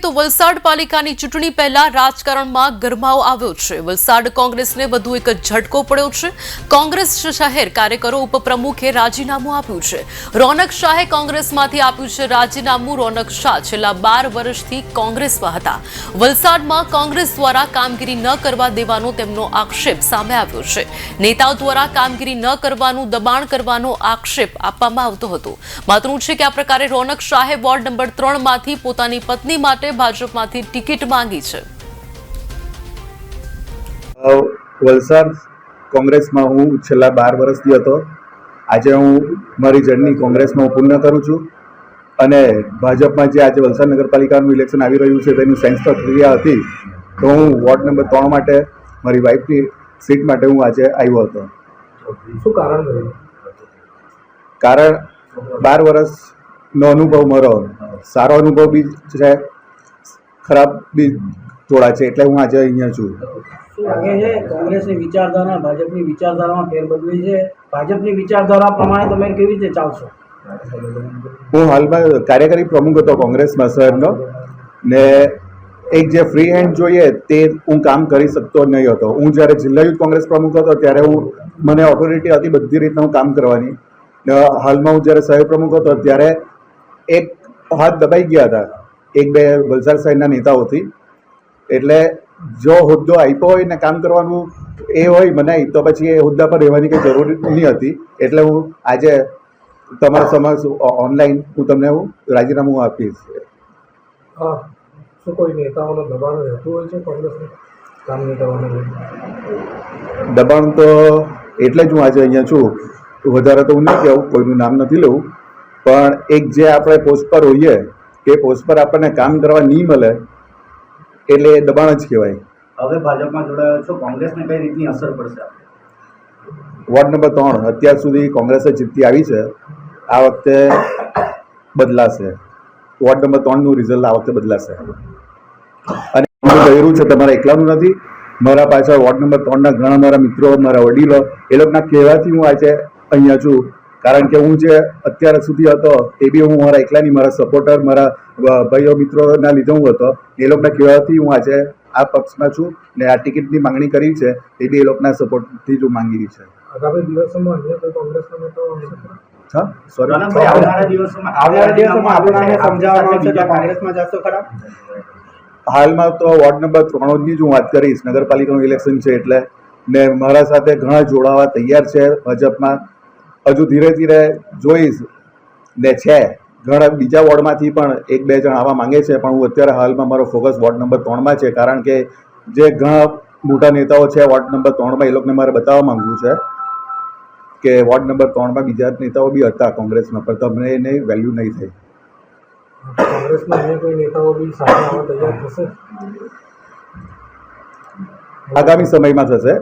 તો વલસાડ પાલિકાની ચૂંટણી પહેલા રાજકારણમાં ગરમાવો આવ્યો છે. વલસાડ કોંગ્રેસને વધુ એક ઝટકો પડ્યો છે. કોંગ્રેસ શહેર કાર્યકરો ઉપપ્રમુખે રાજીનામું આપ્યું છે. રોનક શાહે કોંગ્રેસમાંથી આપ્યું છે રાજીનામું. રોનક શાહ છેલ્લા બાર વર્ષથી કોંગ્રેસમાં હતા. વલસાડમાં કોંગ્રેસ દ્વારા કામગીરી ન કરવા દેવાનો તેમનો આક્ષેપ સામે આવ્યો છે. નેતાઓ દ્વારા કામગીરી ન કરવાનું, દબાણ કરવાનો આક્ષેપ આપવામાં આવતો હતો. માતનું છે કે આ પ્રકારે રોનક શાહે વોર્ડ નંબર ત્રણમાંથી પોતાની પત્ની માટે ભાજપમાંથી ટિકિટ માંગી છે. વલસાડ કોંગ્રેસમાં હું છેલ્લા બાર વર્ષથી હતો. આજે હું મારી જર્ની કોંગ્રેસમાં હું પૂર્ણ કરું છું. અને ભાજપમાં જે આજે વલસાડ નગરપાલિકાનું ઇલેક્શન આવી રહ્યું છે તેની સાયન્સ પ્રક્રિયા હતી તો હું વોર્ડ નંબર ત્રણ માટે મારી વાઇફની સીટ માટે હું આજે આવ્યો હતો. શું કારણ કારણ બાર વર્ષનો અનુભવ મારો. સારો અનુભવ બી છે. ખરાબ બી થોડા છે એટલે હું આજે અહીંયા છું. શું લાગે છે? કોંગ્રેસની વિચારધારા ભાજપની વિચારધારામાં ફેરબદલી છે? ભાજપની વિચારધારા પ્રમાણે તમે કેવી રીતે ચાલશો? હું હાલમાં કાર્યકારી પ્રમુખ હતો કોંગ્રેસમાં શહેરનો ને એક જે ફ્રી હેન્ડ જોઈએ તે હું કામ કરી શકતો નહીં હતો. હું જ્યારે જિલ્લા યુથ કોંગ્રેસ પ્રમુખ હતો ત્યારે હું મને ઓથોરિટી હતી બધી રીતના હું કામ કરવાની. હાલમાં હું જ્યારે શહેર પ્રમુખ હતો ત્યારે એક હાથ દબાઈ ગયા હતા. એક બે વલસાડ શહેરના નેતાઓથી. એટલે જો હોદ્દો આપ્યો હોય ને કામ કરવાનું એ હોય મને તો પછી એ હોદ્દા પર રહેવાની કંઈ જરૂર નહીં હતી. એટલે હું આજે તમારા સમક્ષ ઓનલાઈન હું તમને હું રાજીનામું આપીશ. હા શું કોઈ નેતાઓનો દબાણ રહેતું હોય છે કોંગ્રેસને? કામ નહીં દબાણ તો એટલે જ હું આજે અહીંયા છું. વધારે તો હું નહીં કહું કોઈનું નામ નથી લેવું. પણ એક જે આપણે પોસ્ટ પર હોઈએ તે પોસ્ટ પર આપણને કામ કરવા નહીં મળે એટલે દબાણ જ કહેવાય. હવે ભાજપમાં જોડાયો છો કોંગ્રેસને કઈ રીતની અસર પડશે વોર્ડ નંબર ત્રણ અત્યાર સુધી કોંગ્રેસે જીતતી આવી છે. આ વખતે બદલાશે. વોર્ડ નંબર ત્રણનું રિઝલ્ટ આ વખતે બદલાશે. અને હું કર્યું છે તમારા એકલાનું નથી. મારા પાછળ વોર્ડ નંબર ત્રણના ઘણા મારા મિત્રો મારા વડીલો એ લોકોના કહેવાથી હું આજે અહીંયા છું. કારણ કે હું જે અત્યાર સુધી હતો તે બી હું મારા એકલાની મારા સપોર્ટર મારા ભાઈઓ મિત્રોના લીધે હું હતો. એ લોકોના કહેવાથી હું આજે આ પક્ષમાં છું ને આ ટિકિટની માંગણી કરી છે તે બી એ લોકોના સપોર્ટથી જ હું માંગી છે. આગામી દિવસોમાં અન્ય કોઈ કોંગ્રેસના નેતાઓ હા? સોરી આવનારા દિવસોમાં આવનારા દિવસોમાં આપણને આપની સમજાવવામાં કે કોંગ્રેસમાં જશો ખરા? હાલમાં તો વોર્ડ નંબર ત્રણની જ હું વાત કરીશ. નગરપાલિકાનું ઇલેક્શન છે એટલે. ને મારા સાથે ઘણા જોડાવા તૈયાર છે ભાજપમાં. હજુ ધીરે ધીરે જોઈશ ને છે. ઘણા બીજા વોર્ડમાંથી પણ એક બે જણ આવવા માંગે છે પણ હું અત્યારે હાલમાં મારો ફોકસ વોર્ડ નંબર ત્રણમાં છે કારણ કે જે ઘણા મોટા નેતાઓ છે વોર્ડ નંબર ત્રણમાં એ લોકોને મારે બતાવવા માંગવું છે કે વોર્ડ નંબર ત્રણમાં બીજા નેતાઓ બી હતા કોંગ્રેસમાં પણ તમને એને વેલ્યુ નહીં થઈ કોંગ્રેસના અન્ય કોઈ નેતાઓ બી સાથે આવવા તૈયાર થશે? આગામી સમયમાં થશે.